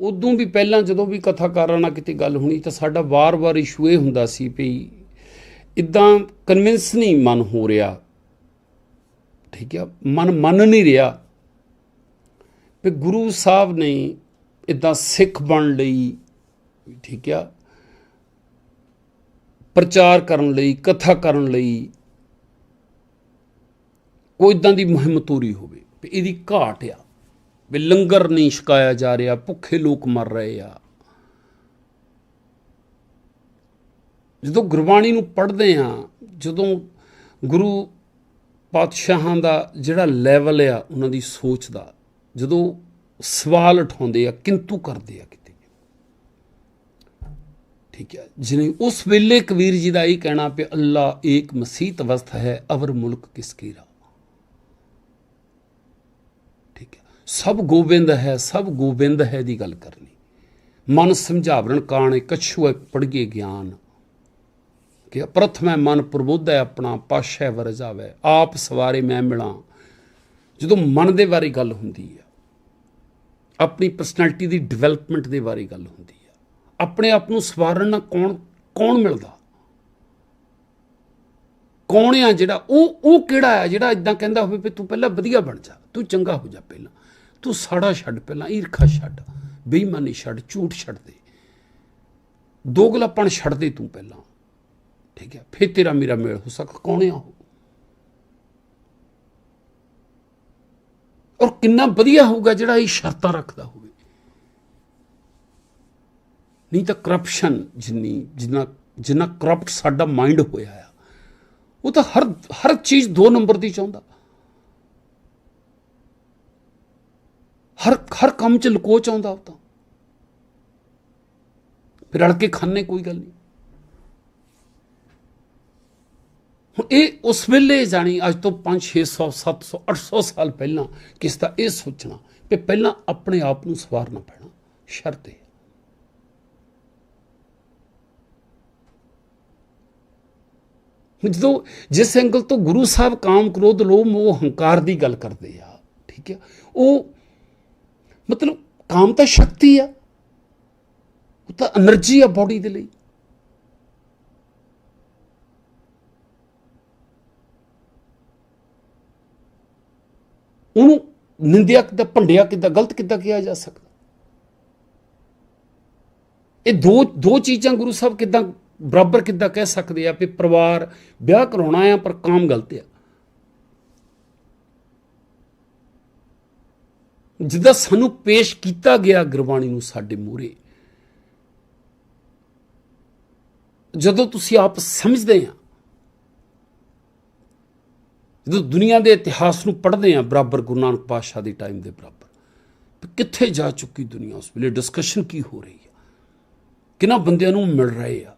ਉਦੋਂ ਵੀ ਪਹਿਲਾਂ ਜਦੋਂ ਵੀ ਕਥਾਕਾਰਾਂ ਨਾਲ ਕਿਤੇ ਗੱਲ ਹੋਣੀ ਤਾਂ ਸਾਡਾ ਵਾਰ-ਵਾਰ ਇਸ਼ੂ ਇਹ ਹੁੰਦਾ ਸੀ ਵੀ ਇਦਾਂ ਕਨਵਿੰਸ ਨਹੀਂ ਮਨ ਹੋ ਰਿਹਾ। ਠੀਕ ਆ, ਮਨ ਮੰਨ ਨਹੀਂ ਰਿਹਾ ਵੀ ਗੁਰੂ ਸਾਹਿਬ ਨੇ ਇਦਾਂ ਸਿੱਖ ਬਣ ਲਈ, ਠੀਕ ਆ, ਪ੍ਰਚਾਰ ਕਰਨ ਲਈ, ਕਥਾ ਕਰਨ ਲਈ, ਕੋਈ ਇਦਾਂ ਦੀ ਮੁਹਿੰਮ ਤੋਰੀ ਹੋਵੇ ਵੀ ਇਹਦੀ ਘਾਟ ਆ। ਵੀ ਲੰਗਰ ਨਹੀਂ ਛਕਾਇਆ ਜਾ ਰਿਹਾ, ਭੁੱਖੇ ਲੋਕ ਮਰ ਰਹੇ ਆ। ਜਦੋਂ ਗੁਰਬਾਣੀ ਨੂੰ ਪੜ੍ਹਦੇ ਆ ਜਦੋਂ ਗੁਰੂ ਪਾਤਸ਼ਾਹਾਂ ਦਾ ਜਿਹੜਾ ਲੈਵਲ ਆ, ਉਹਨਾਂ ਦੀ ਸੋਚ ਦਾ, ਜਦੋਂ ਸਵਾਲ ਉਠਾਉਂਦੇ ਆ, ਕਿੰਤੂ ਕਰਦੇ ਆ ਕਿਤੇ। ਠੀਕ ਹੈ, ਜਿਵੇਂ ਉਸ ਵੇਲੇ ਕਬੀਰ ਜੀ ਦਾ ਇਹ ਕਹਿਣਾ ਪਿਆ, ਅੱਲਾ ਏਕ ਮਸੀਤ ਅਵਸਥ ਹੈ, ਅਵਰ ਮੁਲਕ ਕਿਸ ਕੀਰਾ ਠੀਕ ਹੈ ਸਭ ਗੋਬਿੰਦ ਹੈ, ਸਭ ਗੋਬਿੰਦ ਹੈ ਦੀ ਗੱਲ ਕਰਨੀ। ਮਨ ਸਮਝਾਵਰਨ ਕਾਣੇ ਕਛੂ ਪੜਗੇ ਗਿਆਨ। ਕਿ ਪ੍ਰਥਮੈ ਮਨ ਪ੍ਰਬੁੱਧ ਹੈ ਆਪਣਾ ਪਾਸ਼ੈ ਵਰਜਾਵੇ। ਆਪ ਸਵਾਰੇ ਮੈਂ ਮਿਲਾਂ। ਜਦੋਂ ਮਨ ਦੇ ਬਾਰੇ ਗੱਲ ਹੁੰਦੀ ਹੈ, ਆਪਣੀ ਪਰਸਨੈਲਿਟੀ ਦੀ ਡਿਵੈਲਪਮੈਂਟ ਦੇ ਬਾਰੇ ਗੱਲ ਹੁੰਦੀ ਹੈ, ਆਪਣੇ ਆਪ ਨੂੰ ਸਵਾਰਨ ਨਾਲ ਕੌਣ ਕੌਣ ਮਿਲਦਾ? ਕੌਣ ਆ ਜਿਹੜਾ, ਉਹ ਉਹ ਕਿਹੜਾ ਹੈ ਜਿਹੜਾ ਇਦਾਂ ਕਹਿੰਦਾ ਹੋਵੇ ਵੀ ਤੂੰ ਪਹਿਲਾਂ ਵਧੀਆ ਬਣ ਜਾ, ਤੂੰ ਚੰਗਾ ਹੋ ਜਾ ਪਹਿਲਾਂ। ਤੂੰ ਸਾੜਾ ਛੱਡ ਪਹਿਲਾਂ, ਈਰਖਾ ਛੱਡ, ਬੇਈਮਾਨੀ ਛੱਡ, ਝੂਠ ਛੱਡ ਦੇ। ਦੋਗਲਾਪਣ ਛੱਡ ਦੇ ਤੂੰ ਪਹਿਲਾਂ। ਠੀਕ ਹੈ, ਫਿਰ ਤੇਰਾ ਮੇਰਾ ਮੇਲ ਹੋ ਸਕ ਕੌਣ ਆ ਉਹ? ਔਰ ਕਿੰਨਾ ਵਧੀਆ ਹੋਊਗਾ ਜਿਹੜਾ ਇਹ ਸ਼ਰਤਾਂ ਰੱਖਦਾ ਹੋਵੇ। ਨਹੀਂ ਤਾਂ ਕਰਪਸ਼ਨ ਜਿੰਨੀ, ਜਿੰਨਾ ਜਿੰਨਾ ਕਰਪਟ ਸਾਡਾ ਮਾਈਂਡ ਹੋਇਆ ਆ, ਉਹ ਤਾਂ ਹਰ ਹਰ ਚੀਜ਼ ਦੋ ਨੰਬਰ ਦੀ ਚਾਹੁੰਦਾ। ਹਰ ਹਰ ਕੰਮ ਚ ਲੁਕੋ ਆਉਂਦਾ ਉਹ ਤਾਂ। ਫਿਰ ਅੜ ਕੇ ਖਾਣੇ ਕੋਈ ਗੱਲ ਨਹੀਂ। ਹੁਣ ਇਹ ਉਸ ਵੇਲੇ ਜਾਣੀ ਅੱਜ ਤੋਂ 5 600 700 800 ਸਾਲ ਪਹਿਲਾਂ ਕਿਸ ਦਾ ਇਹ ਸੋਚਣਾ ਕਿ ਪਹਿਲਾਂ ਆਪਣੇ ਆਪ ਨੂੰ ਸਵਾਰਨਾ ਪੈਣਾ। ਸ਼ਰਤ ਹੈ ਜਦੋਂ ਜਿਸ ਐਂਗਲ ਤੋਂ ਗੁਰੂ ਸਾਹਿਬ ਕਾਮ ਕ੍ਰੋਧ, ਲੋਭ, ਮੋਹ, ਹੰਕਾਰ ਦੀ ਗੱਲ ਕਰਦੇ ਆ, ਠੀਕ ਹੈ ਉਹ ਮਤਲਬ ਕਾਮ ਤਾਂ ਸ਼ਕਤੀ ਆ। ਉਹ ਤਾਂ એનર્ਜੀ ਆ ਬੋਡੀ ਦੇ ਲਈ। ਉਹਨੂੰ ਨਿੰਦਿਆ ਕਿਦਾਂ, ਭੰਡਿਆ ਕਿਦਾਂ, ਗਲਤ ਕਿਦਾਂ ਕਿਹਾ ਜਾ ਸਕਦਾ? ਇਹ ਦੋ ਦੋ ਚੀਜ਼ਾਂ ਗੁਰੂ ਸਾਹਿਬ ਕਿਦਾਂ, ਬਰਾਬਰ ਕਿਦਾਂ ਕਹਿ ਸਕਦੇ ਆ ਵੀ ਪਰਿਵਾਰ ਵਿਆਹ ਕਰਾਉਣਾ ਆ, ਪਰ ਕਾਮ ਗਲਤ ਆ। ਜਿੱਦਾਂ ਸਾਨੂੰ ਪੇਸ਼ ਕੀਤਾ ਗਿਆ ਗੁਰਬਾਣੀ ਨੂੰ ਸਾਡੇ ਮੂਹਰੇ। ਜਦੋਂ ਤੁਸੀਂ ਆਪ ਸਮਝਦੇ ਆ, ਜਦੋਂ ਦੁਨੀਆ ਦੇ ਇਤਿਹਾਸ ਨੂੰ ਪੜ੍ਹਦੇ ਆ ਬਰਾਬਰ ਗੁਰੂ ਨਾਨਕ ਪਾਤਸ਼ਾਹ ਦੇ ਟਾਈਮ ਦੇ ਬਰਾਬਰ ਕਿੱਥੇ ਜਾ ਚੁੱਕੀ ਦੁਨੀਆ ਉਸ ਵੇਲੇ ਡਿਸਕਸ਼ਨ ਕੀ ਹੋ ਰਹੀ ਆ? ਕਿੰਨਾ ਬੰਦਿਆਂ ਨੂੰ ਮਿਲ ਰਹੇ ਆ?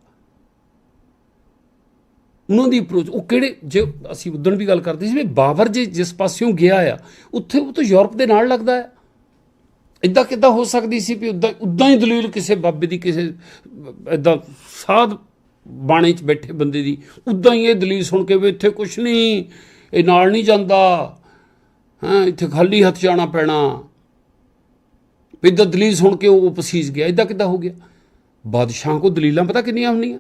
ਉਹਨਾਂ ਦੀ ਅਪਰੋਚ ਉਹ ਕਿਹੜੇ, ਜੇ ਅਸੀਂ ਉਦੋਂ ਵੀ ਗੱਲ ਕਰਦੇ ਸੀ ਵੀ ਬਾਬਰ ਜੇ ਜਿਸ ਪਾਸਿਓਂ ਗਿਆ ਆ, ਉੱਥੇ ਉਹ ਤਾਂ ਯੂਰਪ ਦੇ ਨਾਲ ਲੱਗਦਾ ਹੈ। ਇਦਾਂ ਕਿੱਦਾਂ ਹੋ ਸਕਦੀ ਸੀ ਵੀ ਉਦਾਂ ਉਦਾਂ ਹੀ ਦਲੀਲ ਕਿਸੇ ਬਾਬੇ ਦੀ, ਕਿਸੇ ਇਦਾਂ ਸਾਧ ਬਾਣੇ 'ਚ ਬੈਠੇ ਬੰਦੇ ਦੀ, ਉਦਾਂ ਹੀ ਇਹ ਦਲੀਲ ਸੁਣ ਕੇ ਵੀ ਇੱਥੇ ਕੁਝ ਨਹੀਂ, ਇਹ ਨਾਲ ਨਹੀਂ ਜਾਂਦਾ। ਹਾਂ, ਇੱਥੇ ਖਾਲੀ ਹੱਥ ਜਾਣਾ ਪੈਣਾ। ਵੀ ਇਦਾਂ ਦਲੀਲ ਸੁਣ ਕੇ ਉਹ ਪਸੀਜ ਗਿਆ। ਇਦਾਂ ਕਿੱਦਾਂ ਹੋ ਗਿਆ? ਬਾਦਸ਼ਾਹ ਕੋ ਦਲੀਲਾਂ ਪਤਾ ਕਿੰਨੀਆਂ ਹੁੰਦੀਆਂ?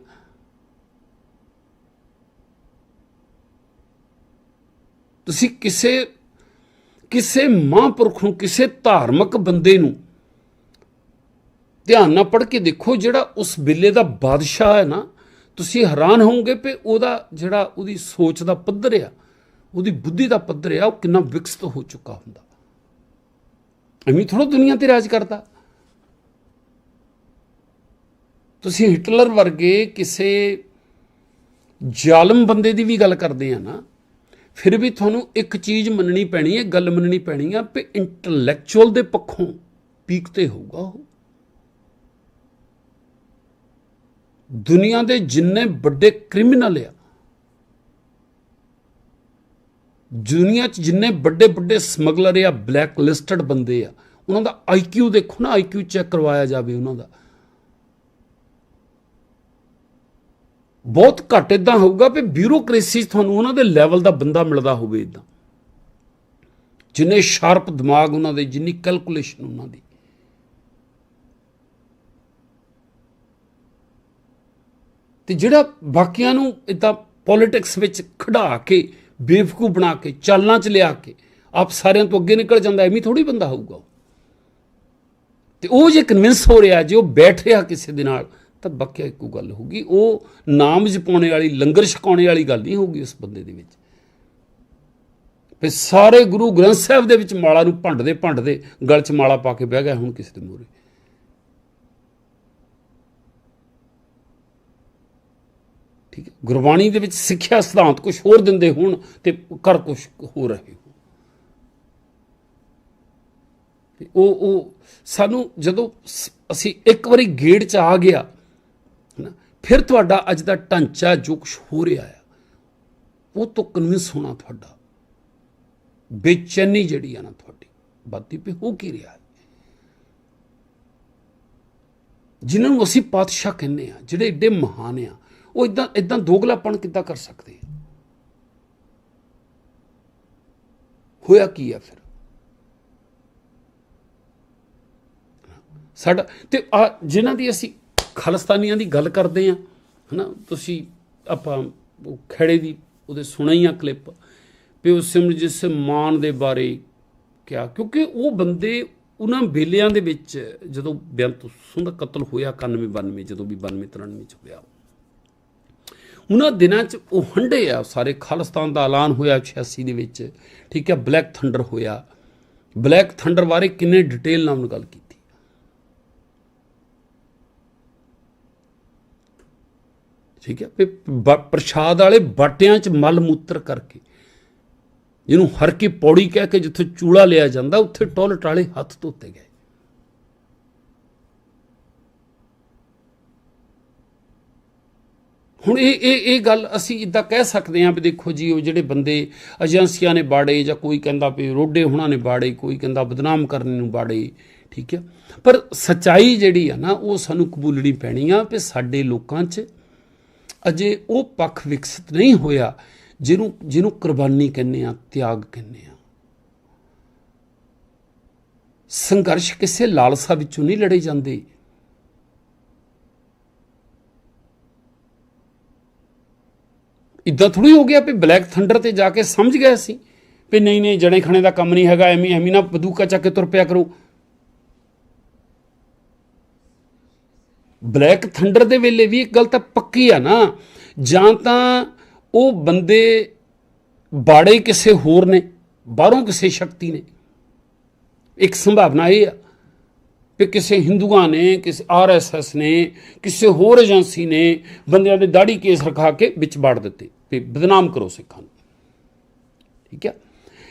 ਤੁਸੀਂ ਕਿਸੇ ਕਿਸੇ ਮਹਾਂਪੁਰਖ ਨੂੰ, ਕਿਸੇ ਧਾਰਮਿਕ ਬੰਦੇ ਨੂੰ ਧਿਆਨ ਨਾਲ ਪੜ੍ਹ ਕੇ ਦੇਖੋ, ਜਿਹੜਾ ਉਸ ਵੇਲੇ ਦਾ ਬਾਦਸ਼ਾਹ ਹੈ ਨਾ, ਤੁਸੀਂ ਹੈਰਾਨ ਹੋਵੋਗੇ ਕਿ ਉਹਦਾ ਜਿਹੜਾ ਉਹਦੀ ਸੋਚ ਦਾ ਪੱਧਰ ਆ, ਉਹਦੀ ਬੁੱਧੀ ਦਾ ਪੱਧਰ ਆ, ਉਹ ਕਿੰਨਾ ਵਿਕਸਿਤ ਹੋ ਚੁੱਕਾ ਹੁੰਦਾ। ਐਵੇਂ ਥੋੜਾ ਦੁਨੀਆ ਤੇ ਰਾਜ ਕਰਦਾ। ਤੁਸੀਂ ਹਿਟਲਰ ਵਰਗੇ ਕਿਸੇ ਜ਼ਾਲਮ ਬੰਦੇ ਦੀ ਵੀ ਗੱਲ ਕਰਦੇ ਆ ਨਾ ਫਿਰ ਵੀ ਤੁਹਾਨੂੰ ਇੱਕ ਚੀਜ਼ ਮੰਨਣੀ ਪੈਣੀ ਹੈ, ਗੱਲ ਮੰਨਣੀ ਪੈਣੀ ਆ ਕਿ ਇੰਟੈਲੈਕਚੁਅਲ ਦੇ ਪੱਖੋਂ ਪੀਕ ਤੇ ਹੋਊਗਾ ਉਹ। ਦੁਨੀਆ ਦੇ ਜਿੰਨੇ ਵੱਡੇ ਕ੍ਰਿਮੀਨਲ ਆ, ਦੁਨੀਆ 'ਚ ਜਿੰਨੇ ਵੱਡੇ ਵੱਡੇ ਸਮਗਲਰ ਆ ਬਲੈਕ ਲਿਸਟਡ ਬੰਦੇ ਆ, ਉਹਨਾਂ ਦਾ ਆਈਕਿਊ ਦੇਖੋ ਨਾ ਆਈਕਿਊ ਚੈੱਕ ਕਰਵਾਇਆ ਜਾਵੇ ਉਹਨਾਂ ਦਾ। ਬਹੁਤ ਘੱਟ ਇਦਾਂ ਹੋਊਗਾ ਕਿ ਬਿਊਰੋਕ੍ਰੇਸੀ ਤੁਹਾਨੂੰ ਉਹਨਾਂ ਦੇ ਲੈਵਲ ਦਾ ਬੰਦਾ ਮਿਲਦਾ ਹੋਵੇ ਇਦਾਂ ਜਿੰਨੇ ਸ਼ਾਰਪ ਦਿਮਾਗ ਉਹਨਾਂ ਦੇ, ਜਿੰਨੀ ਕੈਲਕੂਲੇਸ਼ਨ ਉਹਨਾਂ ਦੀ। ਤੇ ਜਿਹੜਾ ਬਾਕੀਆਂ ਨੂੰ ਇਦਾਂ ਪੋਲਿਟਿਕਸ ਵਿੱਚ ਖੜਾ ਕੇ ਬੇਫਕੂ ਬਣਾ ਕੇ, ਚਾਲਾਂ 'ਚ ਲਿਆ ਕੇ, ਆਪ ਸਾਰਿਆਂ ਤੋਂ ਅੱਗੇ ਨਿਕਲ ਜਾਂਦਾ, ਐਵੇਂ ਥੋੜੀ ਬੰਦਾ ਹੋਊਗਾ ਤੇ ਉਹ ਜੇ ਕਨਵਿੰਸ ਹੋ ਰਿਹਾ, ਜੇ ਉਹ ਬੈਠ ਰਿਹਾ ਕਿਸੇ ਦੇ ਨਾਲ ਤਾਂ ਬਾਕਿਆ ਇੱਕੋ ਗੱਲ ਹੋਊਗੀ। ਉਹ ਨਾਮ ਜਪਾਉਣੇ ਵਾਲੀ, ਲੰਗਰ ਛਕਾਉਣੇ ਵਾਲੀ ਗੱਲ ਨਹੀਂ ਹੋਊਗੀ ਉਸ ਬੰਦੇ ਦੇ ਵਿੱਚ। ਵੀ ਸਾਰੇ ਗੁਰੂ ਗ੍ਰੰਥ ਸਾਹਿਬ ਦੇ ਵਿੱਚ ਮਾਲਾ ਨੂੰ ਭੰਡਦੇ ਭੰਡਦੇ ਗਲ 'ਚ ਮਾਲਾ ਪਾ ਕੇ ਬਹਿ ਗਿਆ, ਹੁਣ ਕਿਸੇ ਦੇ ਮੂਹਰੇ। ਠੀਕ ਹੈ? ਗੁਰਬਾਣੀ ਦੇ ਵਿੱਚ ਸਿੱਖਿਆ ਸਿਧਾਂਤ ਕੁਝ ਹੋਰ ਦਿੰਦੇ ਹੋਣ ਤੇ ਕਰ ਕੁਝ ਹੋ ਰਹੇ ਹੋ ਉਹ ਉਹ ਸਾਨੂੰ ਜਦੋਂ ਸ- ਅਸੀਂ ਇੱਕ ਵਾਰੀ ਗੇੜ 'ਚ ਆ ਗਿਆ ਫਿਰ ਤੁਹਾਡਾ ਅੱਜ ਦਾ ਢਾਂਚਾ ਜੋ ਕੁਝ ਹੋ ਰਿਹਾ ਹੈ ਉਹ ਤੋਂ ਕਨਵਿੰਸ ਹੋਣਾ ਤੁਹਾਡਾ। ਬੇਚੈਨੀ ਜਿਹੜੀ ਆ ਨਾ ਤੁਹਾਡੀ ਬਾਤੀ ਪੇ ਹੋ ਕੀ ਰਿਹਾ ਹੈ? ਜਿਨ੍ਹਾਂ ਨੂੰ ਅਸੀਂ ਪਾਤਸ਼ਾਹ ਕਹਿੰਦੇ ਆ, ਜਿਹੜੇ ਏਡੇ ਮਹਾਨ ਆ, ਉਹ ਇਦਾਂ ਇਦਾਂ ਦੋਗਲਾਪਣ ਕਿੱਦਾਂ ਕਰ ਸਕਦੇ ਆ? ਹੋਇਆ ਕੀ ਆ ਫਿਰ? ਸਾਡਾ ਤੇ ਜਿਨ੍ਹਾਂ ਦੀ ਅਸੀਂ ਖਾਲਸਤਾਨੀਆਂ ਦੀ ਗੱਲ ਕਰਦੇ ਆ ਹਨਾ? ਤੁਸੀਂ ਆਪਾਂ ਉਹ ਖੇੜੇ ਦੀ ਉਹਦੇ ਸੁਣਾਈ ਆ ਕਲਿੱਪ ਪਿਓ ਸਿਮਰਜੀਤ ਸਿੰਘ ਮਾਨ ਦੇ ਬਾਰੇ ਕਿਹਾ। ਕਿਉਂਕਿ ਉਹ ਬੰਦੇ ਉਹਨਾਂ ਬੇਲਿਆਂ ਦੇ ਵਿੱਚ ਜਦੋਂ ਬੇਅੰਤ ਸਿੰਘ ਦਾ ਕਤਲ ਹੋਇਆ 91 92 ਜਦੋਂ ਵੀ 92 93 ਚ ਹੋਇਆ। ਉਹਨਾਂ ਦਿਨਾਂ ਚ ਉਹ ਹੰਡੇ ਆ ਸਾਰੇ, ਖਾਲਿਸਤਾਨ ਦਾ ਐਲਾਨ ਹੋਇਆ 86 ਦੇ ਵਿੱਚ, ਠੀਕ ਹੈ, ਬਲੈਕ ਥੰਡਰ ਹੋਇਆ। ਬਲੈਕ ਥੰਡਰ ਬਾਰੇ ਕਿੰਨੇ ਡਿਟੇਲ ਨਾਲ ਉਹਨੇ ਗੱਲ ਕੀਤੀ। ਠੀਕ ਹੈ? ਵੀ ਬ- ਪ੍ਰਸ਼ਾਦ ਵਾਲੇ ਬਾਟਿਆਂ 'ਚ ਮਲ ਮੂਤਰ ਕਰਕੇ, ਜਿਹਨੂੰ ਹਰ ਕੀ ਪੌੜੀ ਕਹਿ ਕੇ ਜਿੱਥੇ ਚੂੜਾ ਲਿਆ ਜਾਂਦਾ, ਉੱਥੇ ਟੋਇਲਟ ਵਾਲੇ ਹੱਥ ਧੋਤੇ ਗਏ। ਹੁਣ ਇਹ ਇਹ ਇਹ ਗੱਲ ਅਸੀਂ ਇਦਾਂ ਕਹਿ ਸਕਦੇ ਹਾਂ ਵੀ ਦੇਖੋ ਜੀ, ਉਹ ਜਿਹੜੇ ਬੰਦੇ ਏਜੰਸੀਆਂ ਨੇ ਬਾੜੇ ਜਾਂ ਕੋਈ ਕਹਿੰਦਾ ਵੀ ਰੋਡੇ ਹੁਣਾਂ ਨੇ ਬਾੜੇ, ਕੋਈ ਕਹਿੰਦਾ ਬਦਨਾਮ ਕਰਨ ਨੂੰ ਬਾੜੇ, ਠੀਕ ਹੈ? ਪਰ ਸਚਾਈ ਜਿਹੜੀ ਆ ਨਾ, ਉਹ ਸਾਨੂੰ ਕਬੂਲਣੀ ਪੈਣੀ ਆ ਵੀ ਸਾਡੇ ਲੋਕਾਂ 'ਚ ਅਜੇ ਉਹ ਪੱਖ ਵਿਕਸਿਤ ਨਹੀਂ ਹੋਇਆ ਜਿਹਨੂੰ ਜਿਹਨੂੰ ਕੁਰਬਾਨੀ ਕਹਿੰਦੇ ਆ ਤਿਆਗ ਕਹਿੰਦੇ ਆ ਸੰਘਰਸ਼ ਕਿਸੇ ਲਾਲਸਾ ਵਿੱਚੋਂ ਨਹੀਂ ਲੜੇ ਜਾਂਦੇ। ਇਦਾਂ ਥੋੜੀ ਹੋ ਗਿਆ ਵੀ ਬਲੈਕ ਥੰਡਰ ਤੇ ਜਾ ਕੇ ਸਮਝ ਗਏ ਸੀ ਵੀ ਨਹੀਂ ਨਹੀਂ, ਜਣੇ ਖਣੇ ਦਾ ਕੰਮ ਨਹੀਂ ਹੈਗਾ, ਐਵੇਂ ਐਵੇਂ ਨਾ, ਬਦੂਕਾ ਚੱਕ ਕੇ ਤੁਰ ਪਿਆ ਕਰੋ। ਬਲੈਕ ਥੰਡਰ ਦੇ ਵੇਲੇ ਵੀ ਇੱਕ ਗੱਲ ਤਾਂ ਪੱਕੀ ਆ ਨਾ। ਜਾਂ ਤਾਂ ਉਹ ਬੰਦੇ ਬਾੜੇ ਕਿਸੇ ਹੋਰ ਨੇ, ਬਾਹਰੋਂ ਕਿਸੇ ਸ਼ਕਤੀ ਨੇ। ਇੱਕ ਸੰਭਾਵਨਾ ਇਹ ਆ ਕਿ ਕਿਸੇ ਹਿੰਦੂਆਂ ਨੇ, ਕਿਸੇ ਆਰਐਸਐਸ ਨੇ, ਕਿਸੇ ਹੋਰ ਏਜੰਸੀ ਨੇ ਬੰਦਿਆਂ ਦੇ ਦਾੜੀ ਕੇਸ ਰਖਾ ਕੇ ਵਿੱਚ ਬਾੜ ਦਿੱਤੇ ਵੀ ਬਦਨਾਮ ਕਰੋ ਸਿੱਖਾਂ ਨੂੰ। ਠੀਕ ਹੈ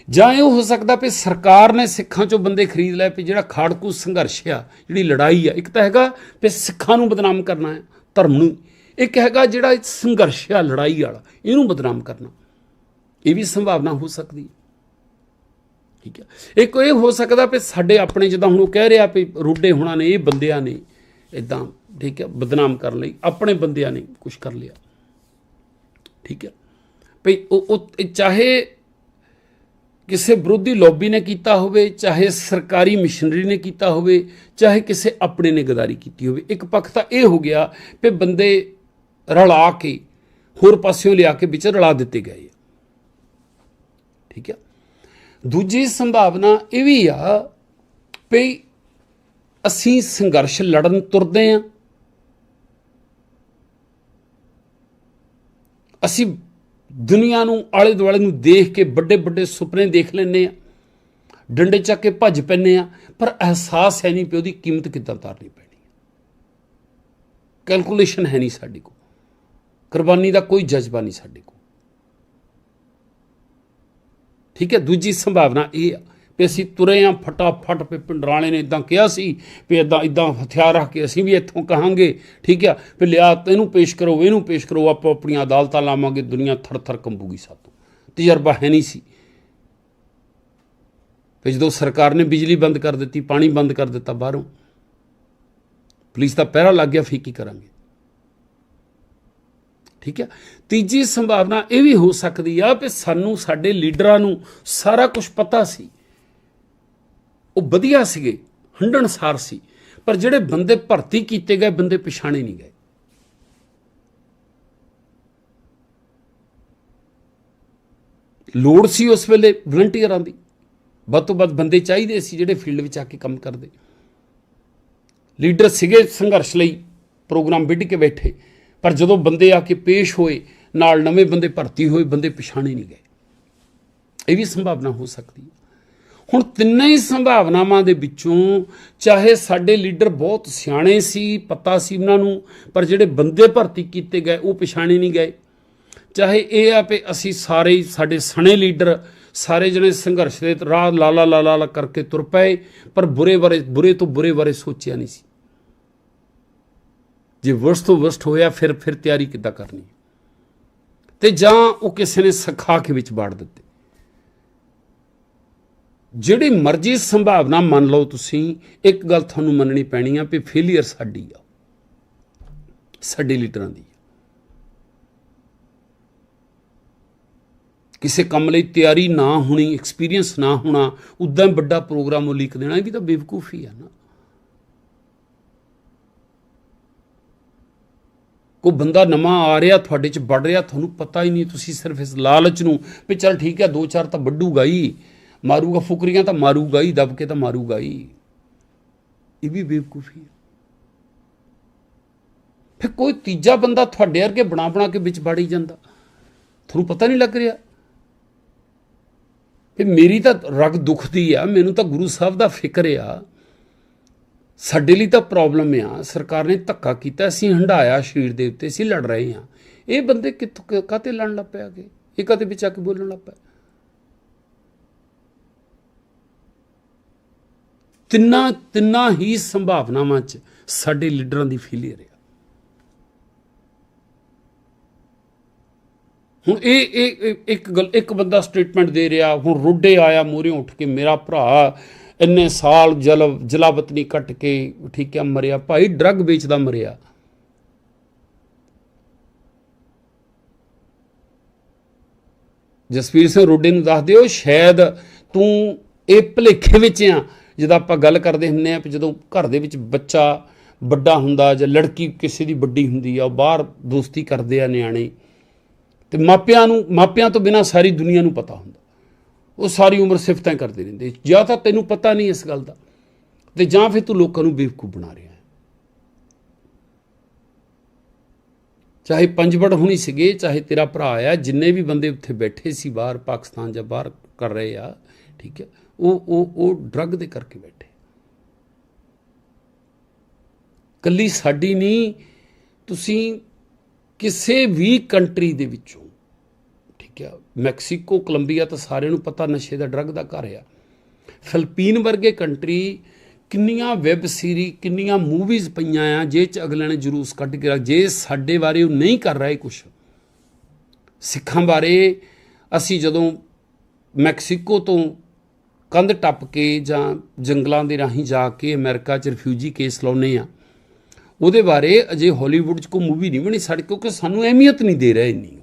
ਜਾਂ ਇਹ ਹੋ ਸਕਦਾ ਵੀ ਸਰਕਾਰ ਨੇ ਸਿੱਖਾਂ ਚੋਂ ਬੰਦੇ ਖਰੀਦ ਲਏ ਵੀ ਜਿਹੜਾ ਖਾੜਕੂ ਸੰਘਰਸ਼ ਆ, ਜਿਹੜੀ ਲੜਾਈ ਆ, ਇੱਕ ਤਾਂ ਹੈਗਾ ਵੀ ਸਿੱਖਾਂ ਨੂੰ ਬਦਨਾਮ ਕਰਨਾ ਹੈ, ਧਰਮ ਨੂੰ। ਇੱਕ ਹੈਗਾ ਜਿਹੜਾ ਸੰਘਰਸ਼ ਆ, ਲੜਾਈ ਵਾਲਾ, ਇਹਨੂੰ ਬਦਨਾਮ ਕਰਨਾ। ਇਹ ਵੀ ਸੰਭਾਵਨਾ ਹੋ ਸਕਦੀ ਹੈ। ਠੀਕ ਹੈ। ਇੱਕ ਇਹ ਹੋ ਸਕਦਾ ਵੀ ਸਾਡੇ ਆਪਣੇ ਜਿੱਦਾਂ ਹੁਣ ਉਹ ਕਹਿ ਰਿਹਾ ਵੀ ਰੋਡੇ ਹੋਣਾ ਨੇ, ਇਹ ਬੰਦਿਆਂ ਨੇ ਇਦਾਂ ਠੀਕ ਹੈ, ਬਦਨਾਮ ਕਰਨ ਲਈ, ਆਪਣੇ ਬੰਦਿਆਂ ਨੇ ਕੁਝ ਕਰ ਲਿਆ। ਠੀਕ ਹੈ। ਭਈ ਉਹ, ਚਾਹੇ ਕਿਸੇ ਵਿਰੋਧੀ ਲੌਬੀ ਨੇ ਕੀਤਾ ਹੋਵੇ, ਚਾਹੇ ਸਰਕਾਰੀ ਮਿਸ਼ਨਰੀ ਨੇ ਕੀਤਾ ਹੋਵੇ, ਚਾਹੇ ਕਿਸੇ ਆਪਣੇ ਨੇ ਗਦਾਰੀ ਕੀਤੀ ਹੋਵੇ, ਇੱਕ ਪੱਖ ਤਾਂ ਇਹ ਹੋ ਗਿਆ ਵੀ ਬੰਦੇ ਰਲਾ ਕੇ ਹੋਰ ਪਾਸਿਓਂ ਲਿਆ ਕੇ ਵਿੱਚ ਰਲਾ ਦਿੱਤੇ ਗਏ ਠੀਕ ਹੈ ਦੂਜੀ ਸੰਭਾਵਨਾ ਇਹ ਵੀ ਆ ਵੀ ਅਸੀਂ ਸੰਘਰਸ਼ ਲੜਨ ਤੁਰਦੇ ਆ। ਅਸੀਂ ਦੁਨੀਆ ਨੂੰ ਆਲੇ ਦੁਆਲੇ ਨੂੰ ਦੇਖ ਕੇ ਵੱਡੇ ਵੱਡੇ ਸੁਪਨੇ ਦੇਖ ਲੈਂਦੇ ਆ। ਡੰਡੇ ਚੱਕ ਕੇ ਭੱਜ ਪੈਂਦੇ ਆ। ਪਰ ਅਹਿਸਾਸ ਹੈ ਨਹੀਂ ਕਿ ਉਹਦੀ ਕੀਮਤ ਕਿੱਦਾਂ ਤਾਰਨੀ ਪੈਣੀ ਕੈਲਕੂਲੇਸ਼ਨ ਹੈ ਨਹੀਂ ਸਾਡੇ ਕੋਲ। ਕੁਰਬਾਨੀ ਦਾ ਕੋਈ ਜਜ਼ਬਾ ਨਹੀਂ ਸਾਡੇ ਕੋਲ। ਠੀਕ ਹੈ, ਦੂਜੀ ਸੰਭਾਵਨਾ ਇਹ ਆ ਵੀ ਅਸੀਂ ਤੁਰੇ ਆ ਫਟਾਫਟ, ਵੀ ਪਿੰਡਰਾਲੇ ਨੇ ਇਦਾਂ ਕਿਹਾ ਸੀ ਵੀ ਇਦਾਂ ਇਦਾਂ ਹਥਿਆਰ ਰੱਖ ਕੇ ਅਸੀਂ ਵੀ ਇੱਥੋਂ ਕਹਾਂਗੇ। ਠੀਕ ਆ? ਵੀ ਲਿਆ ਇਹਨੂੰ ਪੇਸ਼ ਕਰੋ, ਇਹਨੂੰ ਪੇਸ਼ ਕਰੋ, ਆਪੋ ਆਪਣੀਆਂ ਅਦਾਲਤਾਂ ਲਾਵਾਂਗੇ, ਦੁਨੀਆ ਥਰ ਥਰ ਕੰਬੂਗੀ ਸਾਤੋਂ ਤਜਰਬਾ ਹੈ ਨਹੀਂ ਸੀ। ਫਿਰ ਜਦੋਂ ਸਰਕਾਰ ਨੇ ਬਿਜਲੀ ਬੰਦ ਕਰ ਦਿੱਤੀ, ਪਾਣੀ ਬੰਦ ਕਰ ਦਿੱਤਾ ਬਾਹਰੋਂ, ਪੁਲਿਸ ਦਾ ਪਹਿਰਾ ਲੱਗ ਗਿਆ, ਫੇਰ ਕੀ ਕਰਾਂਗੇ? ਠੀਕ ਹੈ ਤੀਜੀ ਸੰਭਾਵਨਾ ਇਹ ਵੀ ਹੋ ਸਕਦੀ ਆ ਕਿ ਸਾਨੂੰ, ਸਾਡੇ ਲੀਡਰਾਂ ਨੂੰ ਸਾਰਾ ਕੁਝ ਪਤਾ ਸੀ ਉਹ ਵਧੀਆ ਸੀਗੇ ਹੰਡਣਸਾਰ ਸੀ। ਪਰ ਜਿਹੜੇ ਬੰਦੇ ਭਰਤੀ ਕੀਤੇ ਗਏ, ਬੰਦੇ ਪਛਾਣੇ ਨਹੀਂ ਗਏ। ਲੋੜ ਸੀ ਉਸ ਵੇਲੇ ਵਲੰਟੀਅਰਾਂ ਦੀ। ਵੱਧ ਤੋਂ ਵੱਧ ਬੰਦੇ ਚਾਹੀਦੇ ਸੀ ਜਿਹੜੇ ਫੀਲਡ ਵਿੱਚ ਆ ਕੇ ਕੰਮ ਕਰਦੇ। ਲੀਡਰ ਸੀਗੇ ਸੰਘਰਸ਼ ਲਈ, ਪ੍ਰੋਗਰਾਮ ਵਿੱਢ ਕੇ ਬੈਠੇ। ਪਰ ਜਦੋਂ ਬੰਦੇ ਆ ਕੇ ਪੇਸ਼ ਹੋਏ, ਨਾਲ ਨਵੇਂ ਬੰਦੇ ਭਰਤੀ ਹੋਏ, ਬੰਦੇ ਪਛਾਣੇ ਨਹੀਂ ਗਏ। ਇਹ ਵੀ ਸੰਭਾਵਨਾ ਹੋ ਸਕਦੀ ਹੈ। ਹੁਣ ਤਿੰਨੇ ਹੀ ਸੰਭਾਵਨਾਵਾਂ ਦੇ ਵਿੱਚੋਂ ਚਾਹੇ ਸਾਡੇ ਲੀਡਰ ਬਹੁਤ ਸਿਆਣੇ ਸੀ, ਪਤਾ ਸੀ ਉਹਨਾਂ ਨੂੰ, ਪਰ ਜਿਹੜੇ ਬੰਦੇ ਭਰਤੀ ਕੀਤੇ ਗਏ, ਉਹ ਪਛਾਣੇ ਨਹੀਂ ਗਏ। ਚਾਹੇ ਇਹ ਆ ਵੀ ਅਸੀਂ ਸਾਰੇ ਸਾਡੇ ਸਣੇ ਲੀਡਰ, ਸਾਰੇ ਜਣੇ ਸੰਘਰਸ਼ ਦੇ ਰਾਹ ਲਾਲਾ ਲਾਲਾ ਲਾ ਕਰਕੇ ਤੁਰ ਪਏ, ਪਰ ਬੁਰੇ ਬਾਰੇ, ਬੁਰੇ ਤੋਂ ਬੁਰੇ ਬਾਰੇ ਸੋਚਿਆ ਨਹੀਂ ਸੀ। ਜੇ ਵਰਸ ਤੋਂ ਵਰਸਟ ਹੋਇਆ, ਫਿਰ ਫਿਰ ਤਿਆਰੀ ਕਿੱਦਾਂ ਕਰਨੀ? ਤੇ ਜਾਂ ਉਹ ਕਿਸੇ ਨੇ ਸਖਾ ਕੇ ਵਿੱਚ ਬਾੜ ਦਿੱਤੇ। ਜਿਹੜੀ ਮਰਜ਼ੀ ਸੰਭਾਵਨਾ ਮੰਨ ਲਓ ਤੁਸੀਂ, ਇੱਕ ਗੱਲ ਤੁਹਾਨੂੰ ਮੰਨਣੀ ਪੈਣੀ ਆ ਵੀ ਫੇਲਿਅਰ ਸਾਡੀ ਆ। ਸਾਡੇ ਲੀਡਰਾਂ ਦੀ ਕਿਸੇ ਕੰਮ ਲਈ ਤਿਆਰੀ ਨਾ ਹੋਣੀ ਐਕਸਪੀਰੀਅੰਸ ਨਾ ਹੋਣਾ, ਉਦਾਂ ਵੱਡਾ ਪ੍ਰੋਗਰਾਮ ਉਹ ਲਿਖ ਦੇਣਾ, ਇਹ ਵੀ ਤਾਂ ਬੇਵਕੂਫੀ ਆ ਨਾ। ਕੋ ਬੰਦਾ ਨਵਾਂ ਆ ਰਿਹਾ, ਤੁਹਾਡੇ ਚ ਵੜ ਰਿਹਾ, ਤੁਹਾਨੂੰ ਪਤਾ ਹੀ ਨਹੀਂ, ਤੁਸੀਂ ਸਿਰਫ ਇਸ ਲਾਲਚ ਨੂੰ ਵੀ ਚਲ ਠੀਕ ਹੈ ਦੋ ਚਾਰ ਤਾਂ ਵੱਢੂਗਾ ਹੀ। ਮਾਰੂਗਾ ਫੁਕਰੀਆਂ ਤਾਂ ਮਾਰੂਗਾ ਹੀ ਦਬ ਕੇ ਤਾਂ ਮਾਰੂਗਾ ਹੀ। ਇਹ ਵੀ ਬੇਵਕੂਫੀ ਹੈ। ਫਿਰ ਕੋਈ ਤੀਜਾ ਬੰਦਾ ਤੁਹਾਡੇ ਵਰਗੇ ਬਣਾ ਬਣਾ ਕੇ ਵਿੱਚ ਵੜੀ ਜਾਂਦਾ। ਤੁਹਾਨੂੰ ਪਤਾ ਨਹੀਂ ਲੱਗ ਰਿਹਾ। ਵੀ ਮੇਰੀ ਤਾਂ ਰਗ ਦੁਖਦੀ ਆ, ਮੈਨੂੰ ਤਾਂ ਗੁਰੂ ਸਾਹਿਬ ਦਾ ਫਿਕਰ ਆ। ਸਾਡੇ ਲਈ ਤਾਂ ਪ੍ਰੋਬਲਮ ਆ। ਸਰਕਾਰ ਨੇ ਧੱਕਾ ਕੀਤਾ, ਅਸੀਂ ਹੰਡਾਇਆ ਸ਼ਰੀਰ ਦੇ ਉੱਤੇ, ਅਸੀਂ ਲੜ ਰਹੇ ਆ ਇਹ ਬੰਦੇ ਕਿੱਥੋਂ ਕਾਤੇ ਲੜਨ ਲੱਗ ਪਿਆ ਕੇ ਇਹ ਕਾਤੇ ਵਿੱਚ ਆ ਕੇ ਬੋਲਣ ਲੱਗ ਪਿਆ ਤਿੰਨਾਂ ਤਿੰਨਾਂ ਹੀ ਸੰਭਾਵਨਾਵਾਂ 'ਚ ਸਾਡੇ ਲੀਡਰਾਂ ਦੀ ਫੇਲਿਅਰ ਆ। ਹੁਣ ਇਹ ਇਹ ਇੱਕ ਗੱਲ, ਇੱਕ ਬੰਦਾ ਸਟੇਟਮੈਂਟ ਦੇ ਰਿਹਾ, ਹੁਣ ਰੋਡੇ ਆਇਆ, ਮੂਹਰੇ ਉੱਠ ਕੇ ਮੇਰਾ ਭਰਾ ਇੰਨੇ ਸਾਲ ਜਲ ਜਲਾਵਤਨੀ ਕੱਟ ਕੇ, ਠੀਕ ਹੈ ਮਰਿਆ। ਭਾਈ ਡਰੱਗ ਵੇਚਦਾ ਮਰਿਆ। ਜਸਵੀਰ ਸਿੰਘ ਰੋਡੇ ਨੂੰ ਦੱਸ ਦਿਓ, ਸ਼ਾਇਦ ਤੂੰ ਇਹ ਭਲੇਖੇ ਵਿੱਚ ਆ ਜਦੋਂ ਆਪਾਂ ਗੱਲ ਕਰਦੇ ਹੁੰਨੇ ਆ ਜਦੋਂ ਘਰ ਦੇ ਵਿੱਚ ਬੱਚਾ ਵੱਡਾ ਹੁੰਦਾ ਜਾਂ ਲੜਕੀ ਕਿਸੇ ਦੀ ਵੱਡੀ ਹੁੰਦੀ ਆ, ਉਹ ਬਾਹਰ ਦੋਸਤੀ ਕਰਦੇ ਆ ਨਿਆਣੇ, ਤੇ ਮਾਪਿਆਂ ਨੂੰ, ਮਾਪਿਆਂ ਤੋਂ ਬਿਨਾ ਸਾਰੀ ਦੁਨੀਆ ਨੂੰ ਪਤਾ ਹੁੰਦਾ। ਉਹ ਸਾਰੀ ਉਮਰ ਸਿਫਤਾਂ ਕਰਦੇ ਰਹਿੰਦੇ। ਜਾਂ ਤਾਂ ਤੈਨੂੰ ਪਤਾ ਨਹੀਂ ਇਸ ਗੱਲ ਦਾ, ਤੇ ਜਾਂ ਫਿਰ ਤੂੰ ਲੋਕਾਂ ਨੂੰ ਬੇਵਕੂਫ ਬਣਾ ਰਿਹਾ ਚਾਹੇ ਪੰਜਵੜ ਹੋਣੀ ਸੀਗੇ, ਚਾਹੇ ਤੇਰਾ ਭਰਾ ਆ, ਜਿੰਨੇ ਵੀ ਬੰਦੇ ਉੱਥੇ ਬੈਠੇ ਸੀ, ਬਾਹਰ ਪਾਕਿਸਤਾਨ ਜਾਂ ਬਾਹਰ ਕਰ ਰਹੇ ਆ ਠੀਕ ਹੈ, ਉਹ ਉਹ ਉਹ ਡਰੱਗ ਦੇ ਕਰਕੇ ਬੈਠੇ। ਕੱਲੀ ਸਾਡੀ ਨਹੀਂ, ਤੁਸੀਂ ਕਿਸੇ ਵੀ ਕੰਟਰੀ ਦੇ ਵਿੱਚੋਂ, ਠੀਕ ਹੈ, ਮੈਕਸੀਕੋ, ਕੋਲੰਬੀਆ ਤਾਂ ਸਾਰਿਆਂ ਨੂੰ ਪਤਾ ਨਸ਼ੇ ਦਾ ਡਰੱਗ ਦਾ ਘਰ ਆ। ਫਿਲਪੀਨ ਵਰਗੇ ਕੰਟਰੀ ਕਿੰਨੀਆਂ ਵੈਬ ਸੀਰੀ ਕਿੰਨੀਆਂ ਮੂਵੀਜ਼ ਪਈਆਂ ਆ, ਜੇ ਚ ਅਗਲੇ ਨੇ ਜਲੂਸ ਕੱਢ ਕੇ ਰੱਖ, ਜੇ ਸਾਡੇ ਬਾਰੇ ਉਹ ਨਹੀਂ ਕਰ ਰਹੇ ਕੁਝ ਸਿੱਖਾਂ ਬਾਰੇ ਅਸੀਂ ਜਦੋਂ ਮੈਕਸੀਕੋ ਤੋਂ ਕੰਧ ਟੱਪ ਕੇ ਜਾਂ ਜੰਗਲਾਂ ਦੇ ਰਾਹੀਂ ਜਾ ਕੇ ਅਮਰੀਕਾ 'ਚ ਰਿਫਿਊਜੀ ਕੇਸ ਲਾਉਨੇ ਆ ਉਹਦੇ ਬਾਰੇ ਅਜੇ ਹਾਲੀਵੁੱਡ 'ਚ ਕੋਈ ਮੂਵੀ ਨਹੀਂ ਬਣੀ ਸਾਡੇ, ਕਿਉਂਕਿ ਸਾਨੂੰ ਅਹਿਮੀਅਤ ਨਹੀਂ ਦੇ ਰਹੇ ਇੰਨੀ।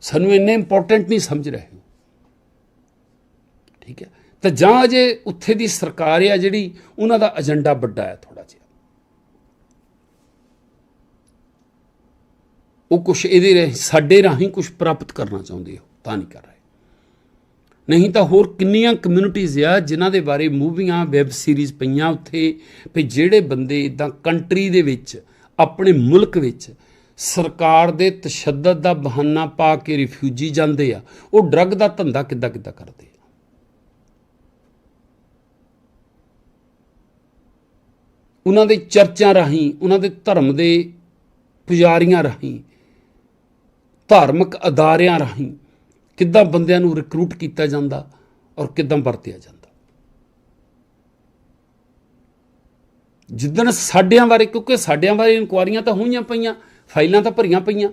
ਸਾਨੂੰ ਇੰਨੇ ਇੰਪੋਰਟੈਂਟ ਨਹੀਂ ਸਮਝ ਰਹੇ ਠੀਕ ਹੈ? ਤਾਂ ਜਾਂ ਅਜੇ ਉੱਥੇ ਦੀ ਸਰਕਾਰ ਆ ਜਿਹੜੀ, ਉਹਨਾਂ ਦਾ ਏਜੰਡਾ ਵੱਡਾ ਹੈ ਥੋੜਾ ਜਿਹਾ। ਉਹ ਕੁਝ ਇਹਦੇ ਰਾਹੀਂ, ਸਾਡੇ ਰਾਹੀਂ ਕੁਝ ਪ੍ਰਾਪਤ ਕਰਨਾ ਚਾਹੁੰਦੇ ਹੋ, ਤਾਂ ਨਹੀਂ ਕਰ ਰਹੇ। ਨਹੀਂ ਤਾਂ ਹੋਰ ਕਿੰਨੀਆਂ ਕਮਿਊਨਿਟੀਜ਼ ਆ ਜਿਨ੍ਹਾਂ ਦੇ ਬਾਰੇ ਮੂਵੀਆਂ ਵੈਬ ਸੀਰੀਜ਼ ਪਈਆਂ ਉੱਥੇ, ਵੀ ਜਿਹੜੇ ਬੰਦੇ ਇਦਾਂ ਕੰਟਰੀ ਦੇ ਵਿੱਚ, ਆਪਣੇ ਮੁਲਕ ਵਿੱਚ ਸਰਕਾਰ ਦੇ ਤਸ਼ੱਦਦ ਦਾ ਬਹਾਨਾ ਪਾ ਕੇ ਰਿਫਿਊਜੀ ਜਾਂਦੇ ਆ, ਉਹ ਡਰੱਗ ਦਾ ਧੰਦਾ ਕਿੱਦਾਂ ਕਿੱਦਾਂ ਕਰਦੇ ਆ? ਉਹਨਾਂ ਦੇ ਚਰਚਾਂ ਰਾਹੀਂ, ਉਹਨਾਂ ਦੇ ਧਰਮ ਦੇ ਪੁਜਾਰੀਆਂ ਰਾਹੀਂ ਧਾਰਮਿਕ ਅਦਾਰਿਆਂ ਰਾਹੀਂ ਕਿੱਦਾਂ ਬੰਦਿਆਂ ਨੂੰ ਰਿਕਰੂਟ ਕੀਤਾ ਜਾਂਦਾ ਔਰ ਕਿੱਦਾਂ ਵਰਤਿਆ ਜਾਂਦਾ। ਜਿੱਦਣ ਸਾਡਿਆਂ ਬਾਰੇ, ਕਿਉਂਕਿ ਸਾਡਿਆਂ ਬਾਰੇ ਇਨਕੁਆਰੀਆਂ ਤਾਂ ਹੋਈਆਂ ਪਈਆਂ, ਫਾਈਲਾਂ ਤਾਂ ਭਰੀਆਂ ਪਈਆਂ